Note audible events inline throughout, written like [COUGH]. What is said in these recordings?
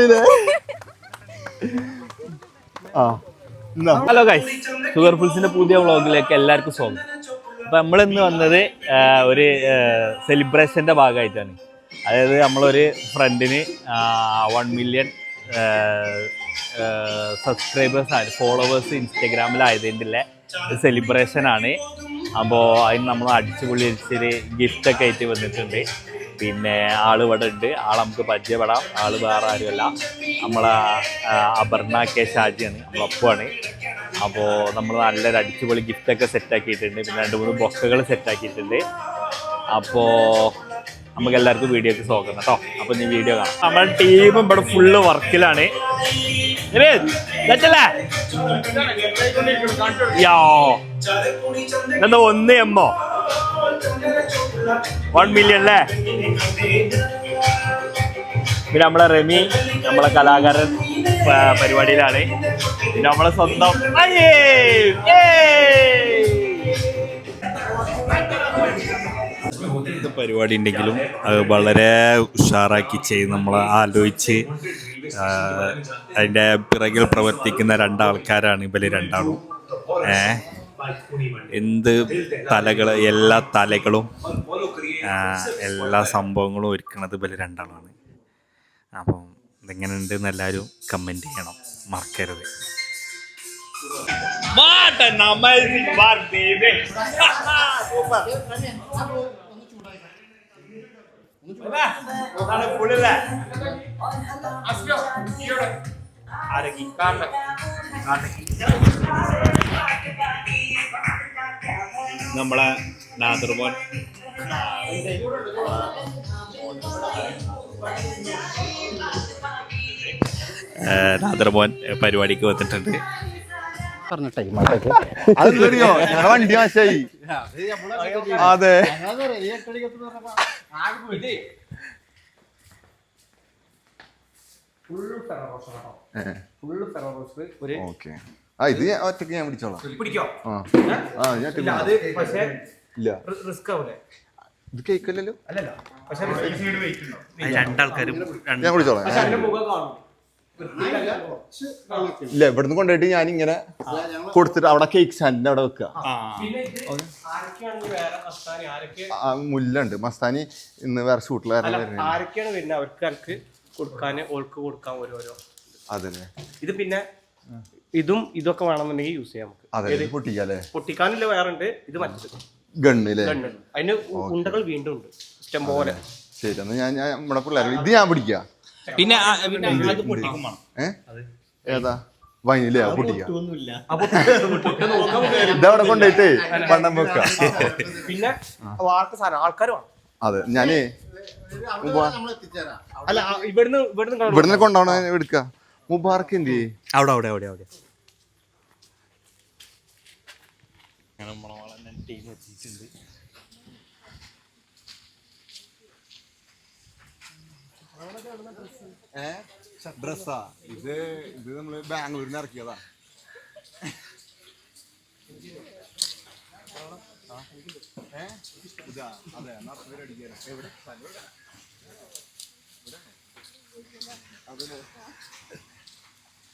പോയില്ലേ ആ hello guys sugar ഫുൾസിന്റെ പുതിയ വ്ളോഗിലേക്ക് എല്ലാവർക്കും സ്വാഗതം. അപ്പൊ നമ്മളിന്ന് വന്നത് ഒരു സെലിബ്രേഷന്റെ ഭാഗമായിട്ടാണ്. അതായത് നമ്മളൊരു ഫ്രണ്ടിന് വൺ മില്യൺ സബ്സ്ക്രൈബേഴ്സ് ആണ് ഫോളോവേഴ്സ് ഇൻസ്റ്റഗ്രാമിലായതിന്റെ സെലിബ്രേഷൻ ആണ് അപ്പോൾ അതിന് നമ്മൾ അടിച്ചുപൊളി അടിച്ചൊരു ഗിഫ്റ്റൊക്കെ ആയിട്ട് വന്നിട്ടുണ്ട്. പിന്നെ ആൾ ഇവിടെ ഉണ്ട് ആൾ നമുക്ക് പരിചയപ്പെടാം. ആൾ വേറെ ആരുമല്ല. നമ്മളെ അപർണ കെ ഷാജിയാണ്. നമ്മളൊപ്പമാണ് അപ്പോൾ നമ്മൾ നല്ലൊരു അടിച്ചുപൊളി ഗിഫ്റ്റൊക്കെ സെറ്റാക്കിയിട്ടുണ്ട്. പിന്നെ രണ്ട് മൂന്ന് ബൊക്കകൾ സെറ്റാക്കിയിട്ടുണ്ട്. അപ്പോൾ നമുക്ക് എല്ലാവർക്കും വീഡിയോക്ക് സ്വാഗതം കേട്ടോ. അപ്പോൾ നീ വീഡിയോ കാണാം. നമ്മുടെ ടീം ഇവിടെ ഫുള്ള് വർക്കിലാണ്. യോ. എന്താ ഒന്ന് എമ്മോ? വൺ മില്യൺ അല്ലേ പിന്നെ നമ്മളെ റെമി നമ്മളെ കലാകാരൻ പരിപാടിയിലാണ്. പിന്നെ നമ്മളെ സ്വന്തം പരിപാടി ഉണ്ടെങ്കിലും അത് വളരെ ഉഷാറാക്കി ചെയ്ത് നമ്മൾ ആലോചിച്ച് അതിന്റെ പിറകിൽ പ്രവർത്തിക്കുന്ന രണ്ടാൾക്കാരാണ് ഇവർ രണ്ടാളും. ഏ? എന്ത് തലകൾ എല്ലാ തലകളും എല്ലാ സംഭവങ്ങളും ഒരുക്കണത് ഇവർ രണ്ടാളാണ്. അപ്പം ഇതെങ്ങനെ ഉണ്ട് എന്ന് എല്ലാവരും കമന്റ് ചെയ്യണം. മറക്കരുത്. നമ്മളെ നാദർമോൻ നാദർമോൻ പരിപാടിക്ക് വന്നിട്ടുണ്ട്. അതെന്തറിയോ വണ്ടി അതെ. ഓക്കെ. ആ ഇത് ഒറ്റയ്ക്ക് ഞാൻ പിടിച്ചോളാം പിടിക്കോ? ആ. ഞാൻ ഒറ്റയ്ക്ക് അത് പക്ഷേ ഇല്ല. റിസ്ക് ആവൂലേ? ഇത് പക്ഷെ രണ്ടാൾക്കാരും രണ്ട് ഞാൻ അതിന്റെ ഇല്ല ഇവിടുന്ന് കൊണ്ടുപോയിട്ട് ഞാൻ ഇങ്ങനെ കൊടുത്തിട്ട് അവിടെ കേക്ക് സ്റ്റാൻഡിന് അവിടെ വെക്കുക. മുല്ലുണ്ട്. മസ്താനി ഇന്ന് വേറെ ഷൂട്ടിൽ ആരൊക്കെയാണ് അവർക്ക് കൊടുക്കാൻ ഓൾക്ക് കൊടുക്കാൻ ഓരോരോ. അതല്ലേ ഇത് പിന്നെ ഇതും ഇതൊക്കെ വേണമെന്നുണ്ടെങ്കിൽ യൂസ് ചെയ്യാം നമുക്ക്. അതെ ഇത് പൊട്ടിക്കാല്ലേ പൊട്ടിക്കാനില്ല വേറെ ഇത് മറ്റേ ഗണ്ണില്ലേ അതിന് ഉണ്ടകൾ വീണ്ടും ഉണ്ട് ഇഷ്ടം പോലെ. ശരി എന്നാ ഞാൻ ഞാൻ നമ്മുടെ പിള്ളേർ ഇത് ഞാൻ പിടിക്കുക പിന്നെ ആ, പിന്നെ അത് പൊട്ടിക്കും വേണം. ഏ? ഏതാ? വൈനില്ലേ. ഇതവിടെ കൊണ്ടുപോയിട്ടേ പണ്ടം വെക്ക. പിന്നെ വാർത്ത സാധനം ആൾക്കാർ വേണം. അതെ ഞാനേ മുബാ- അല്ല ആ, ഇവിടുന്ന് ഇവിടുന്ന്. ഇവിടുന്ന് കൊണ്ടുപോകണ എടുക്ക. മുബാർക്ക് എന്ത്? അവിടെ അവിടെ അവിടെ അവിടെ ഡ്രസ്സാ ഇത് ഇത് നമ്മൾ ബാംഗ്ലൂരിൽ നിന്ന് ഇറക്കിയതാ? ഇതാ, അതെ, എന്നാ അത്. എവിടെ?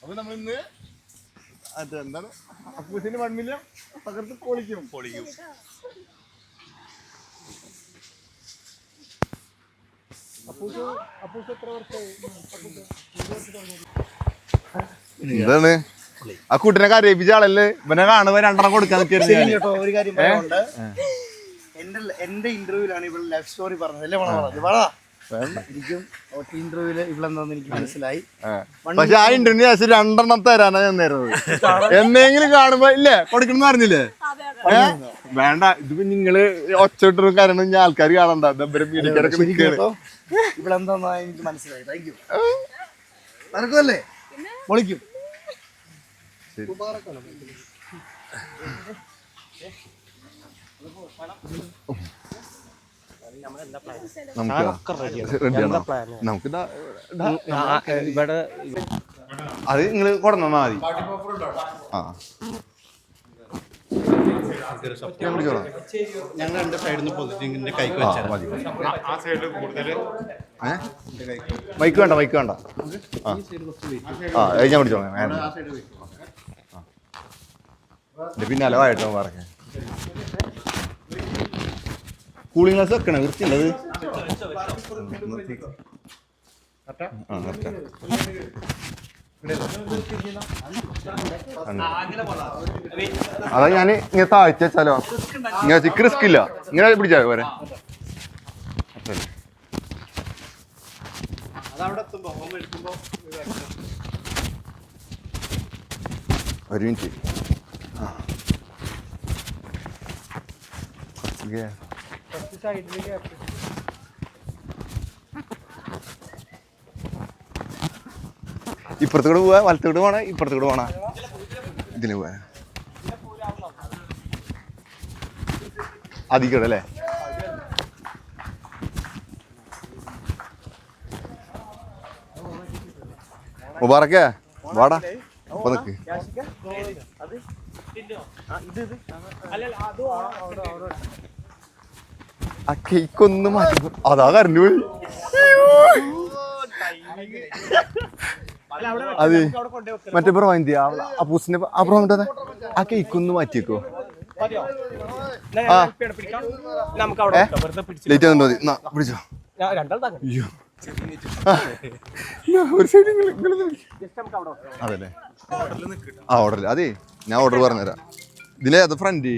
അപ്പൊ നമ്മൾ ഇന്ന് അതെ എന്താണ് അപ്പൂസിന് വൺ മില്യൺ പകർത്ത് പൊളിക്കും പൊളിക്കും എന്താണ്? ആ കുട്ടിനെ കരയിപ്പിച്ച ആളല്ലേ? ഇവനെ കാണുമ്പോ രണ്ടെണ്ണം കൊടുക്കാൻ കേട്ടോ ഒരു കാര്യം പറയാനുണ്ട്. എന്റെ എന്റെ ഇന്റർവ്യൂലാണ് ഇവിടെ ലൈഫ് സ്റ്റോറി പറഞ്ഞത്. അല്ലേ വളരെ വള ഇന്റർവ്യൂൽ എനിക്ക് മനസ്സിലായി. പക്ഷെ ആ ഇന്റർവ്യൂ ശേഷം രണ്ടെണ്ണം തരാനാ ഞാൻ നേരത്. എന്നെങ്കിലും കാണുമ്പോ ഇല്ലേ? കൊടുക്കണം പറഞ്ഞില്ലേ? വേണ്ട ഇതിപ്പോ നിങ്ങൾ ഒച്ചോട്ടൊരു കാരണം ഞാൻ ആൾക്കാർ കാണണ്ട. കേട്ടോ. ഇവളെന്താന്ന് എനിക്ക് മനസ്സിലായി. താങ്ക് യു നടക്കുമല്ലേ പൊളിക്കും നമുക്ക് ഇവിടെ അത് നിങ്ങൾ കൊടുന്നാ മതി. ആ. ഞങ്ങൾ രണ്ട് സൈഡിൽ നിന്ന് കൈക്ക് വെച്ചാൽ മൈക്ക് വേണ്ട മൈക്ക് വേണ്ട. ആ. ഞാൻ പിടിച്ചോളാം പിന്നെ അലവായിട്ടോ ഇത് കൂളിംഗ് ഗ്ലാസ് വെക്കണേ വൃത്തിയുള്ളത്. ആ അതാ ഞാൻ ഇങ്ങനെ താഴ്ച ഇങ്ങനെ ചിക്ക് റിസ്ക് ഇല്ല. ഇങ്ങനെ പിടിച്ചാലോ വരെ ഒരു മിനിറ്റ് ആ. കുറച്ച് ഗ്യാ- ഇപ്പുറത്തോട് പോവാ വലത്തോട് പോണ ഇപ്പുറത്തോട് പോണ. ഇതിന് പോവാ. അധികം അല്ലേ? മുബാറക്കേ? വാടാ. അപ്പൊ നിക്ക്. ആ കേക്ക് ഒന്ന് മാറ്റി അതാ കരഞ്ഞു പോയി അതെ മറ്റേ ബ്രോ ആ അപ്പൂസിന്റെ ആ ബ്രോ എന്നിട്ട് ആ കേക്ക് ഒന്ന് മാറ്റിയേക്കോ ലേറ്റ് ആകുന്നുണ്ടോ പിടിച്ചോ അയ്യോ ഒരു സൈഡ്. അതല്ലേ ആ ഓർഡർ അതെ ഞാൻ ഓർഡർ പറഞ്ഞുതരാം. ഇതിലേ അത് ഫ്രണ്ട്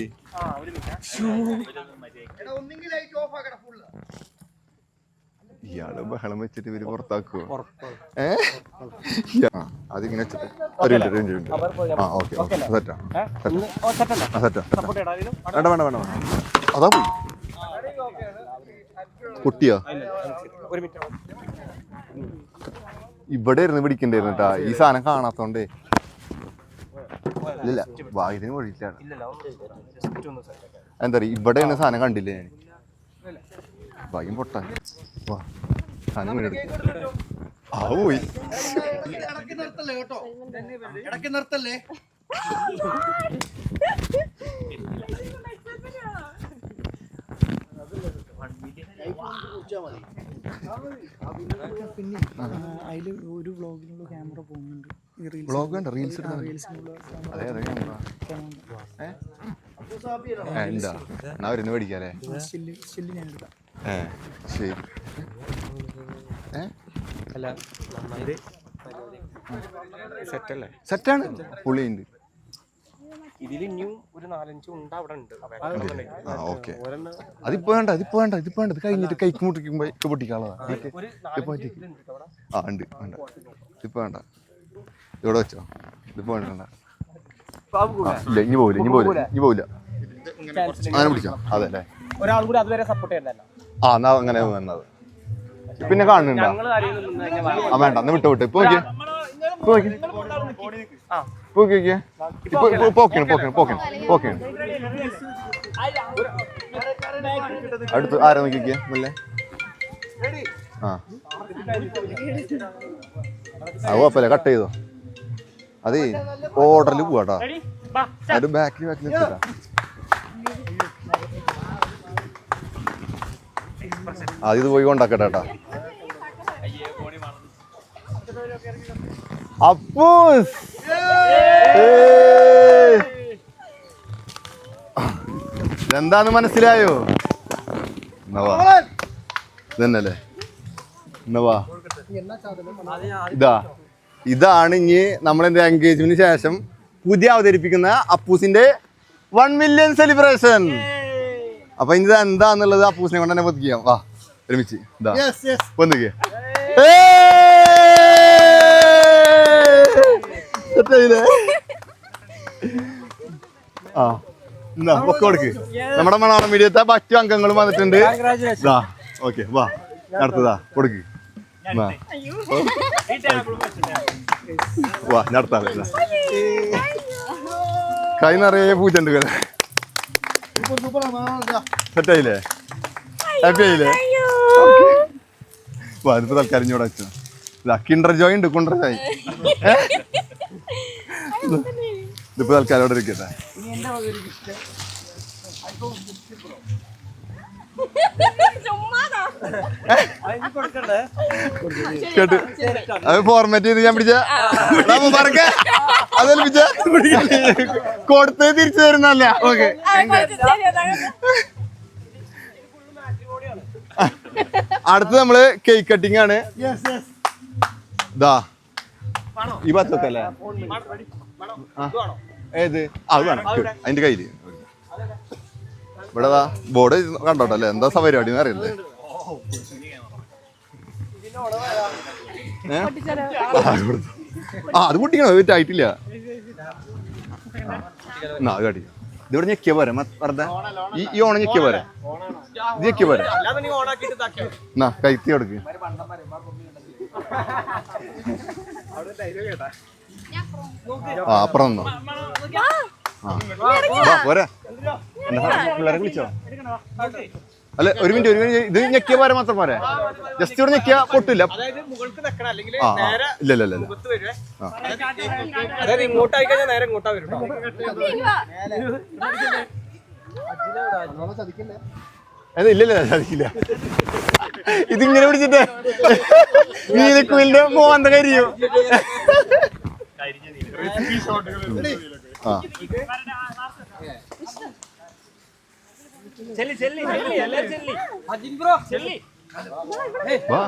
ഇയാൾ ബഹളം വെച്ചിട്ട് ഇവർ പുറത്താക്കുവോ? ഉറപ്പാണ്. ഏ? അതിങ്ങനെ ആ ഓക്കെ ഓക്കെ. സെറ്റാ. സെറ്റാ. വേണ്ട വേണ്ട വേണ്ട വേണ്ട. അതാ പോയി. കുട്ടിയാ ഒരു മിനിറ്റ്. ഇവിടെ ഇരുന്ന് പിടിക്കണ്ടായിരുന്നു കേട്ടാ ഈ സാധനം കാണാത്തോണ്ടേ. ഇല്ല വാ ഇതിന് വഴിയില്ലാണ് ഇല്ലല്ലോ ജസ്റ്റ് ഒന്ന് set ആക്കാം. എന്താ പറയുക ഇവിടെ ഇരുന്ന സാധനം കണ്ടില്ല ഞാൻ? ഭാഗ്യം പൊട്ടാൻ. വാ സാധനം വീണെടുത്തു ആ പോയി. ഇടയ്ക്ക് നിർത്തല്ലേ കേട്ടോ? ഇടയ്ക്ക് നിർത്തല്ലേ? അതിൽ ഒരു വ്ളോഗിനുള്ള ക്യാമറ പോകുന്നുണ്ട്. ബ്ലോഗ് വേണ്ട റീൽസ് അതെ അതെ എന്താ? എന്നാ വരുന്ന മേടിക്കാല്ലേ? ഏ ശരി. സെറ്റാണ്. പുള്ളിയുണ്ട് ഇതിൽ ഇനിയും ഒരു നാലഞ്ച് ഉണ്ട് അവിടെ ഉണ്ട്. ആ ഓക്കെ. ഒരെണ്ണം അതിപ്പോ വേണ്ട ഇതിപ്പോ വേണ്ട ഇതിപ്പോ വേണ്ട. ഇത് കഴിഞ്ഞിട്ട് കൈക്ക് മുട്ടിക്കുമ്പോ പൊട്ടിക്കാളതാ ആ ഉണ്ട് വേണ്ട ഇതിപ്പോ വേണ്ട. ഇവിടെ വെച്ചോ. ഇത് ആ, ഇല്ല ഇനി പോവില്ല ഇനി പോവില്ല ഇനി പോവില്ല. അങ്ങനെ പിടിക്കാം അതെ അല്ലേ? ഒരാൾ കൂടി അതുവരെ സപ്പോർട്ട് ചെയ്യണ്ടല്ലോ. ആ എന്നാ അങ്ങനെ വന്നത്. പിന്നെ കാണുന്നുണ്ടോ. ആ വേണ്ട എന്നാ വിട്ടോ വിട്ടോ. ഇപ്പൊ നോക്കിയേ. ഇപ്പൊ നോക്കിയേ. ആ. ഇപ്പൊ നോക്കിയേ. ഇപ്പൊ ഇപ്പൊ പോക്കാണ് പോക്കാണ് പോക്കാണ് പോക്കാണ് അടുത്ത് ആരാ നോക്കിക്കേ മെല്ലെ? ആ. അത് കുഴപ്പമില്ല കട്ട് ചെയ്തോ. അതേ ഓർഡറിൽ പോവാട്ടാ അത് ബാക്കിൽ ബാക്കിൽ അത് ഇത് പോയി കൊണ്ടാക്കട്ടെ കേട്ടാ. അപ്പൂസ്! എന്താന്ന് മനസ്സിലായോ? എന്നാ വാ. ഇതന്നല്ലേ എന്നവാ ഇതാ. ഇതാണ് ഇനി നമ്മളെന്റെ എൻഗേജ്മെന്റിന് ശേഷം പുതിയ അവതരിപ്പിക്കുന്ന അപ്പൂസിന്റെ വൺ മില്യൺ സെലിബ്രേഷൻ അപ്പൊ ഇനി എന്താന്നുള്ളത് അപ്പൂസിനെ കൊണ്ട് തന്നെ പൊതിക്കാം. വാ ഒരുമിച്ച്. ഇതാ ആ എന്നാ കൊടുക്ക് നമ്മുടെ മണാളം മീഡിയത്തെ മറ്റു അംഗങ്ങളും വന്നിട്ടുണ്ട്. ഇതാ ഓക്കെ വാ നടത്തതാ കൊടുക്ക്. എന്നാ. വാ നടത്താതെ കൈ നിറയെ പൂച്ചുണ്ട് സൂപ്പർ സൂപ്പർ സെറ്റ് ആയില്ലേ ഹാപ്പി ആയില്ലേ? വാ ഇതിപ്പോ തൽക്കാലം ഇഞ്ഞോടെ വെച്ചോ. കിണ്ടർ ജോയ് ഉണ്ട് കുണ്ടർ ജോയ്? ഇതിപ്പോ തൽക്കാലം ഇരിക്കട്ടെ. കേട്ട്. അത് ഫോർമാറ്റ് ചെയ്ത് ഞാൻ പിടിച്ച. അതല്ല അതേൽപ്പിച്ച കൊടുത്തത് തിരിച്ചു തരുന്നല്ല ഓക്കെ. അടുത്ത് നമ്മൾ കേക്ക് കട്ടിംഗ് ആണ്. ദാ. ഈ പത്തല്ലേ അല്ലേ. ഏത്? അത് വേണം. അതിന്റെ കയ്യിൽ. ഇവിടെ ബോർഡ് കണ്ടോട്ടല്ലേ എന്താ പരിപാടി എന്ന് അറിയില്ലേ? ഏ? ആ, അത് പൊട്ടിക്കണോ? വെയിറ്റ് ആയിട്ടില്ല എന്നാ അത് കാട്ടി. ഇതിവിടെ ഞെക്കിയ പോരെ വെറുതെ. ഈ ഈ ഓണം ഞെക്കിയ പോരെ. ഇത് ഞെക്കിയ പോരെ. എന്നാ കൈത്തി കൊടുക്ക്. ആ അപ്പുറം ആ പോരെ. പിള്ളേരെ വിളിച്ചോ? അല്ല ഒരു മിനിറ്റ് ഒരു മിനിറ്റ്. ഇത് ഞെക്കിയ പോരെ മാത്രം പോരെ. ജസ്റ്റ് ഇവിടെ ഞെക്കിയ പൊട്ടില്ല. ആ. ഇല്ല ഇല്ല ഇല്ല അത് ഇല്ല ഇല്ല സാധിക്കില്ല ഇതിങ്ങനെ പിടിച്ചിട്ട് നീലക്കുയിലിന്റെ മോന്ത കരിയോ. ആ. ചെല്ലി ചെല്ലി ചെല്ലി എല്ലാരും ചെല്ലി? അജിൻ ബ്രോ ചെല്ലി. വാ.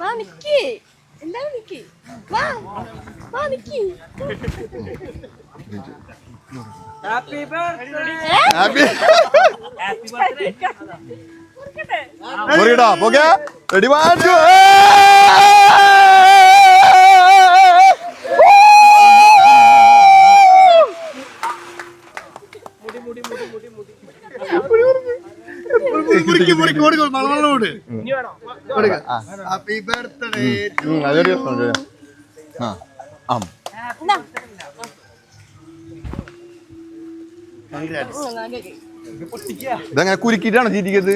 വാ നിക്കി എല്ലാരും നിക്കി. വാ വാ Nikki. Happy birthday happy happy birthday മുറിയിടാ പോകെ റെഡി വാ അതൊരു. ആ ആം ഇതങ്ങനെ കുരുക്കിട്ടാണ് ചീറ്റിക്കത്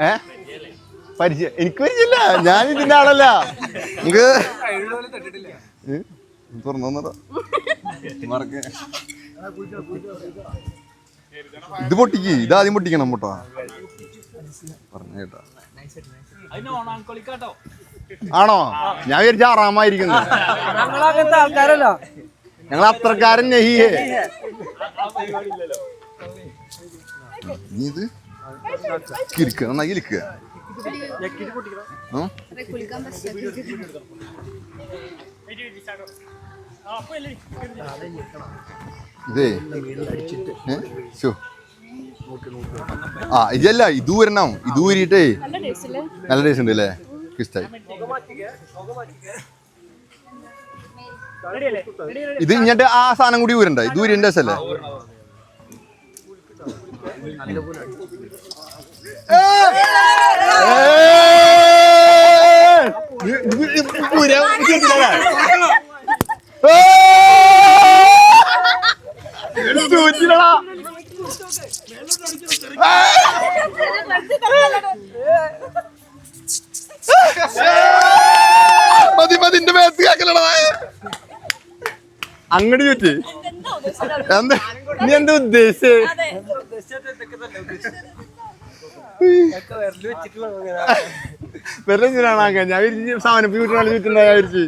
ഏ? പരിചയം എനിക്ക് പരിചയമില്ല. ഞാൻ ഇതിന്റെ ആളല്ല. നിങ്ങക്ക് തുറന്നു മറക്കെ [LAUGHS] ഇത് പൊട്ടിക്ക്. ഇത് ആദ്യം പൊട്ടിക്കണം കേട്ടോ. പറഞ്ഞു കേട്ടോ. അതിന് ഓണാങ്കൊളിക്കാട്ടോ ആണോ? ഞാൻ വിചാരിച്ച ആറാമായിരിക്കുന്നു. ആൾക്കാരല്ല. ഞങ്ങൾ അത്രക്കാരൻ നെഹിയേ. നീ ഇത് കിരിക്കുക നന്നായി കിരിക്കുക ഉം? ഇതേ. ആ ഇതല്ല ഇത് വരണം ഇത് ഊരിട്ടേ നല്ല ടേസ്റ്റ് ഉണ്ട് അല്ലേ ഇഷ്ടായി ഇത് ഇങ്ങോട്ട് ആ സാധനം കൂടി ഊരണ്ട. ഇത് ഊരിന്റെ രസല്ലേ മതി മതി എന്താ? നീ എന്താ ഉദ്ദേശിച്ചേ? വെറുതെ ഞാൻ സാധനം വീട്ടിനാണ് ചുറ്റുണ്ടാ ഞാൻ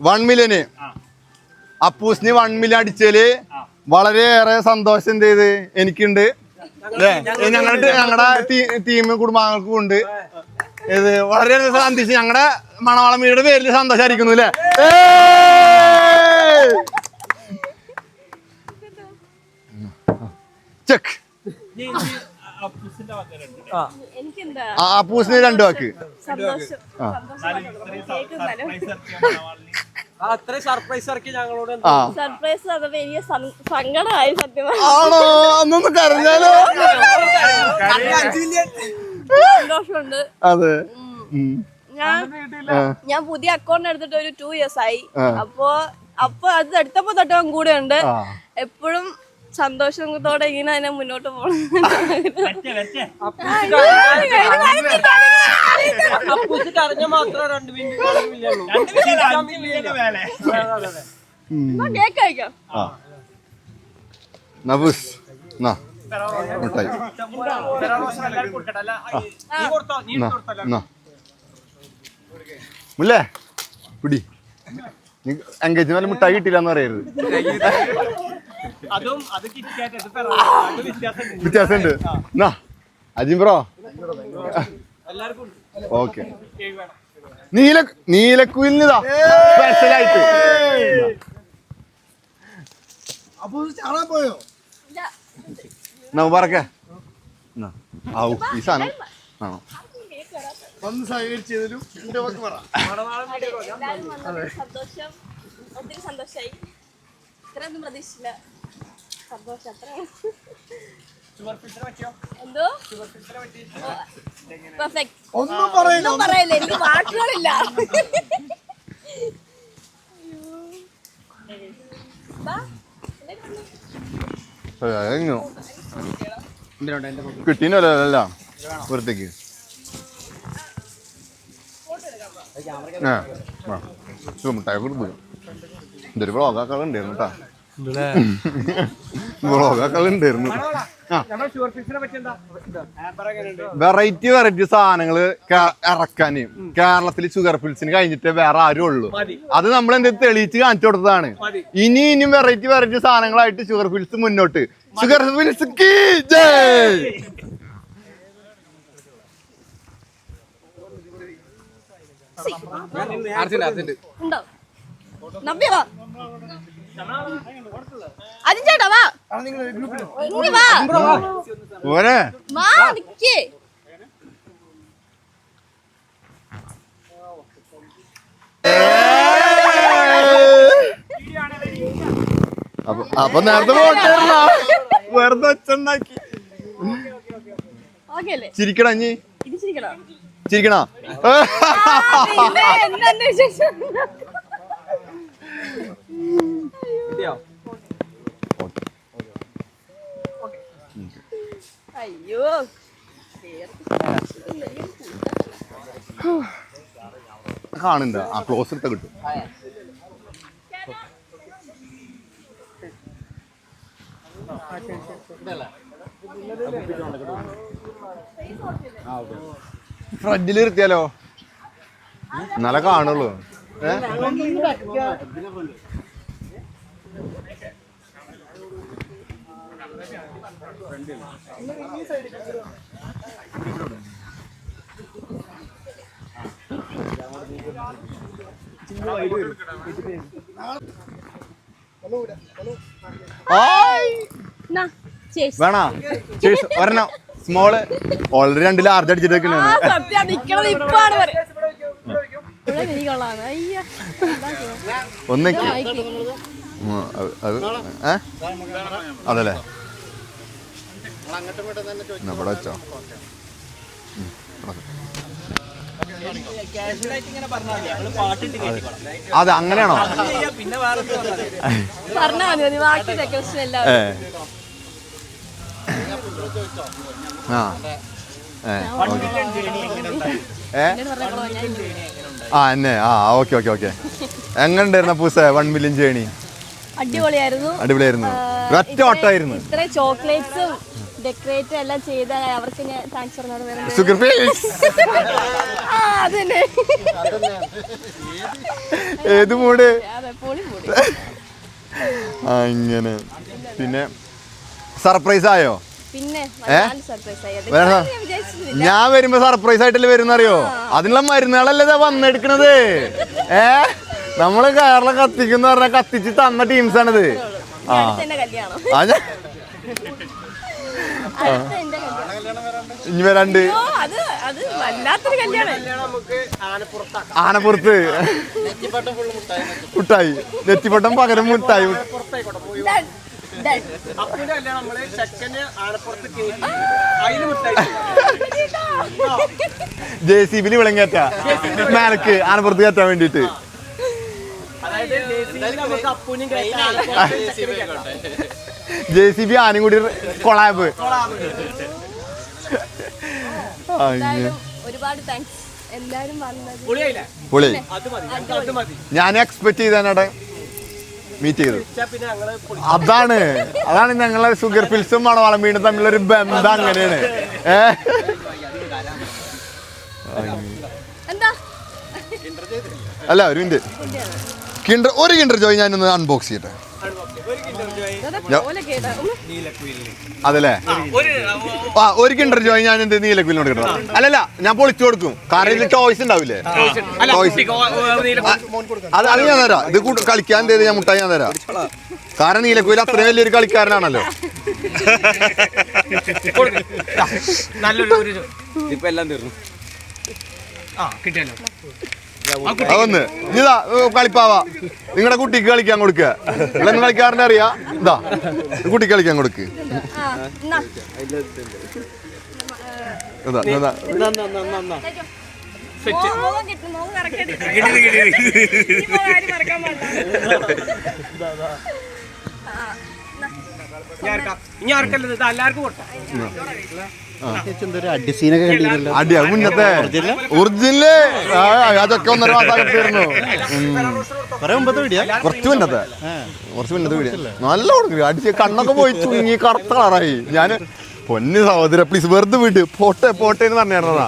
വൺ മില്യന് അപ്പൂസിന് വൺ മില്യൺ അടിച്ചാൽ വളരെയേറെ സന്തോഷം എന്ത് ചെയ്ത്? എനിക്കുണ്ട്. ഞങ്ങളുടെ ഞങ്ങളുടെ ടീം കുടുംബാംഗങ്ങൾക്കും ഉണ്ട്. ഇത് വളരെ സന്തോഷം. ഞങ്ങളുടെ മണവാളം വീട് പേരിൽ സന്തോഷമായിരിക്കുന്നു അല്ലേ? [LAUGHS] ചെക്ക്. ആ. അപ്പൂസിന് രണ്ട് വാക്ക്. ആ. സർപ്രൈസ് ഇറക്കി [LAUGHS] ഞങ്ങളോട് ആ. സർപ്രൈസ് അത് വലിയ സം- സങ്കടമായി സത്യമായി ആണോ? അന്നൊന്ന് കരഞ്ഞാലോ? സന്തോഷമുണ്ട്. അതെ. ഉം. ഞാൻ. ഞാൻ പുതിയ അക്കൗണ്ട് എടുത്തിട്ട് ഒരു ടു ഇയേഴ്സ് ആയി. അപ്പോ അപ്പൊ അത് എടുത്തപ്പോ തട്ടവും കൂടെ ഉണ്ട് എപ്പോഴും സന്തോഷത്തോടെ ഇങ്ങനെ അതിനെ മുന്നോട്ട് പോകണം അറിഞ്ഞ മാത്രം രണ്ട് മിനിറ്റ് കേക്കാം ആ. നബുസ് നാ. മുട്ടായി നാ നാ മുല്ലേ? പിടി. എൻഗേജ്മെന്റ് മുട്ടായി കിട്ടില്ല എന്ന് പറയരുത്. വ്യത്യാസമുണ്ട്. വ്യത്യാസമുണ്ട്. നാ അജിം ബ്രോ? എല്ലാവർക്കും ഓക്കെ. നീല നീലക്കുയിലിതാ സ്പെഷ്യലായിട്ട് അപ്പൊ ചാടാൻ പോയോ? നമ്മ പറക്കെ. ഔ ഈ സാധനം. ആണോ വന്ന് സഹകരിച്ചതിലും എന്റെ വാക്ക് പറ. സന്തോഷം. ഒത്തിരി സന്തോഷമായി ഇത്രയൊന്നും പ്രതീക്ഷിച്ചില്ല. സന്തോഷം അത്രയും എന്തോ? പെർഫെക്റ്റ് ഒന്നും പറയില്ല പറയില്ല എനിക്ക് വാക്കുകളില്ല കിട്ടീനല്ലോ പുറത്തേക്ക് ആ കൊടുത്തു ഇതൊരു വ്ളോഗാക്കൾ ഉണ്ടായിരുന്നു കേട്ടാ. ഉണ്ടായിരുന്നു [LAUGHS] വെറൈറ്റി വെറൈറ്റി സാധനങ്ങൾ ഇറക്കാന് കേരളത്തിൽ ഷുഗർ ഫിൽസിന് കഴിഞ്ഞിട്ട് വേറെ ആരും ഉള്ളൂ. അത് നമ്മൾ എന്ത് തെളിയിച്ച് കാണിച്ചു കൊടുത്തതാണ്. ഇനി ഇനിയും വെറൈറ്റി വെറൈറ്റി സാധനങ്ങളായിട്ട് ഷുഗർ ഫിൽസ് മുന്നോട്ട്. ഷുഗർ ഫിൽസ് കീ ജയ്! ഉണ്ടോ? നബ്യ അജിൻ ചേട്ടാ വാ ഇങ്ങ് വാ. പോരെ. വാ നിക്കേ. അപ്പൊ നേരത്തെ വെറുതെ ഒച്ചുണ്ടാക്കി ചിരിക്കണ അഞ്ഞി ചിരിക്കണ? വിശേഷം? അയ്യോ. കാണുന്നുണ്ട്? ആ ക്ലോസ് എടുത്ത കിട്ടും. ഫ്രണ്ടിൽ നിർത്തിയാലോ? നല്ല കാണുള്ളൂ. ഏ ആയ് എന്നാ ചേച്ചി വേണ? ഒരെണ്ണം. സ്മോൾ ഓൾറെഡി രണ്ട് ആർജ് അടിച്ചിട്ട് ഒന്നിക്ക്. അത് അതല്ലേ? ഇവിടെ വെച്ചോ. അത് അങ്ങനെയാണോ? ആ എന്നെ ആ ഓക്കെ ഓക്കെ ഓക്കെ. എങ്ങനെയുണ്ടായിരുന്ന പൂസ വൺ മില്യൺ ജേണി അടിപൊളിയായിരുന്നു. അടിപൊളിയായിരുന്നു. ഒറ്റ ഓട്ടമായിരുന്നു. ഇത്രയും ചോക്ലേറ്റ്സും ഡെക്കറേറ്റ് എല്ലാം ചെയ്ത അവർക്ക് ഞാൻ താങ്ക്സ് പറഞ്ഞോട് അതന്നെ. അത് ഏത് മൂട് അതെ അങ്ങനെ പിന്നെ സർപ്രൈസ് ആയോ? പിന്നെ അത് ഞാൻ വരുമ്പോ സർപ്രൈസ് ആയിട്ടല്ലേ വരുന്നറിയോ? അതിനുള്ള മരുന്നുകളല്ലേ ഇതാ വന്നെടുക്കണത്. ഏ? നമ്മൾ കേരളം കത്തിക്കുന്ന പറഞ്ഞാൽ കത്തിച്ച് തന്ന ടീംസ് ആണത്. ആ അടുത്ത എന്റെ കല്യാണം ആ ഞാൻ അടുത്ത എന്റെ കല്യാണം ഇനി വരാണ്ട്. ഓ അത് അത് വല്ലാത്തൊരു കല്യാണം. നമുക്ക് ആനപ്പുറത്താക്കാം. ആനപ്പുറത്ത്. മുട്ടായി നെറ്റിപ്പട്ടം പകരം മുട്ടായി. ജെ സി ബിയിൽ വിളങ്ങേറ്റ. മേലക്ക് ആനപ്പുറത്ത് കയറ്റാൻ വേണ്ടിട്ട് അതായത് ജെ സി ബി ആനും കൂടി കൊളാബ് ഒരുപാട് താങ്ക്സ് പൊളി. ഞാൻ എക്സ്പെക്ട് ചെയ്താനടെ മീറ്റ് ചെയ്തു പിന്നെ അതാണ്. അതാണ് ഞങ്ങളെ ഷുഗർ ഫിൽസും മണവാളം വീണ്ടും തമ്മിലൊരു ബന്ധം അങ്ങനെയാണ്. ഏ? അല്ല ഒരു മിനിറ്റ് കിണ്ടർ ഒരു കിണ്ടർ ജോയ് ഞാനൊന്ന് അൺബോക്സ് ചെയ്യട്ടെ? അതല്ലേ? ആ ഒരു കിണ്ടർ ജോയ് ഞാൻ എന്ത് നീലക്കുയിലോട്ട് കിട്ടണം. അല്ലല്ല ഞാൻ പൊളിച്ചു കൊടുക്കും. കാരണം ഇതിൽ ടോയ്സ് ഉണ്ടാവില്ലേ? ടോയ്സ് അത് അത് ഞാൻ തരാം. ഇത് കളിക്കാൻ എന്ത് ഞാൻ മുട്ടായി ഞാൻ തരാം. കാരണം നീലക്കുയിൽ അത്രയും വലിയൊരു കളിക്കാരനാണല്ലോ. നല്ലൊരു ഒരു ഇപ്പൊ എല്ലാം തീർന്നു. ആ കിട്ടിയല്ലോ. അതൊന്ന്. ഇതാ കളിപ്പാവാ. നിങ്ങളുടെ കുട്ടിക്ക് കളിക്കാൻ കൊടുക്കുക നിങ്ങളെന്ന് കളിക്കാരനെ അറിയാ. ഇതാ കുട്ടിക്ക് കളിക്കാൻ കൊടുക്ക്. ഇത് എല്ലാവർക്കും കൊടുക്കാം. അടി അത് മുന്നത്തെ. ഒറിജിനൽ? ആ അതൊക്കെ ഒന്നര മാസം തീർന്നു കുറെ മുമ്പത്തെ വീഡിയോ കുറച്ച് മുന്നത്തെ. കുറച്ച് മുന്നത്തെ വീഡിയോ നല്ല കൊടുക്കും അടിച്ച് കണ്ണൊക്കെ പോയി ചുങ്ങി കറുത്ത കളറായി ഞാൻ പൊന്ന് സഹോദര പ്ലീസ് വെറുതെ വിട്. പോട്ടെ പോട്ടെ എന്ന് പറഞ്ഞിരുന്നതാ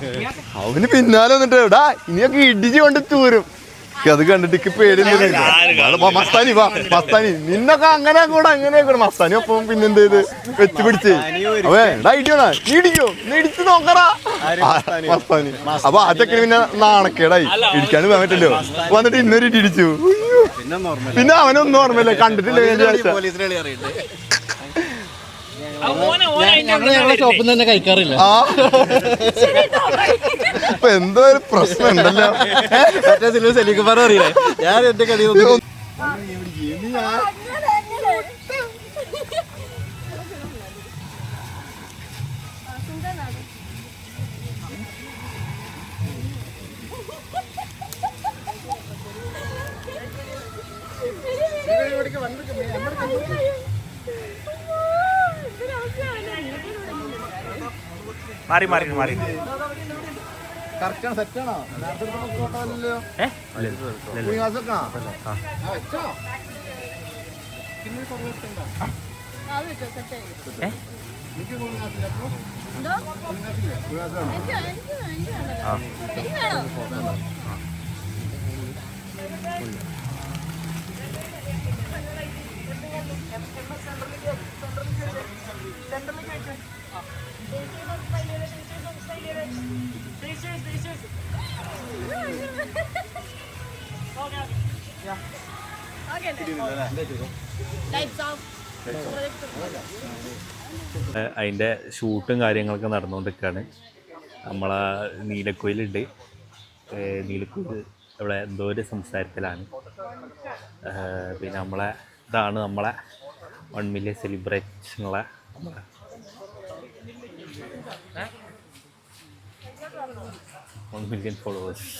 അവന് പിന്നാലെ വന്നിട്ട് എടാ ഇനിയൊക്കെ ഇടിച്ചു കൊണ്ട് തൂരും അത് കണ്ടിട്ട് എനിക്ക് പേടിയൊന്നും മസ്താനി വാ മസ്താനി. നിന്നൊക്കെ അങ്ങനെ കൂടെ അങ്ങനെ കൂടെ. മസ്താനി ഒപ്പം പിന്നെന്ത് ചെയ്ത്? വെച്ച് പിടിച്ച്. അവേ എടാ ഇടിയോടാ. നീ ഇടിക്കോ. നീ ഇടിച്ച് നോക്കടാ. മസ്താനി? അപ്പൊ അതൊക്കെ പിന്നെ നാണക്കേടായി. ഇടിക്കാനും പോകാൻ പറ്റല്ലോ വന്നിട്ട് ഇന്നൊരു ഇടി ഇടിച്ചു. പിന്നെ അവനൊന്നും ഓർമ്മയില്ല. കണ്ടിട്ടില്ല ഞാൻ വിചാരിച്ച പോലീസിനെ ഞങ്ങൾ ഞങ്ങളെ ഷോപ്പിൽ തന്നെ കഴിക്കാറില്ല. ആ. ഇപ്പൊ എന്തോ ഒരു പ്രശ്നം ഉണ്ടല്ലോ അറിയില്ലേ? ഞാൻ എന്റെ കടി വന്നിട്ട് അങ്ങനെ ആ, സുന്ദരനാണ്. മാറി മാറി മാറി. ആ, അതിന്റെ ഷൂട്ടും കാര്യങ്ങളൊക്കെ നടന്നുകൊണ്ടിരിക്കുകയാണ്. നമ്മളെ നീലക്കുയിലുണ്ട്. നീലക്കുയിൽ ഇവിടെ എന്തോ ഒരു സംസാരത്തിലാണ്. പിന്നെ നമ്മളെ ഇതാണ് നമ്മളെ വൺ മില്യൺ സെലിബ്രേഷനുള്ള നമ്മളെ. One million followers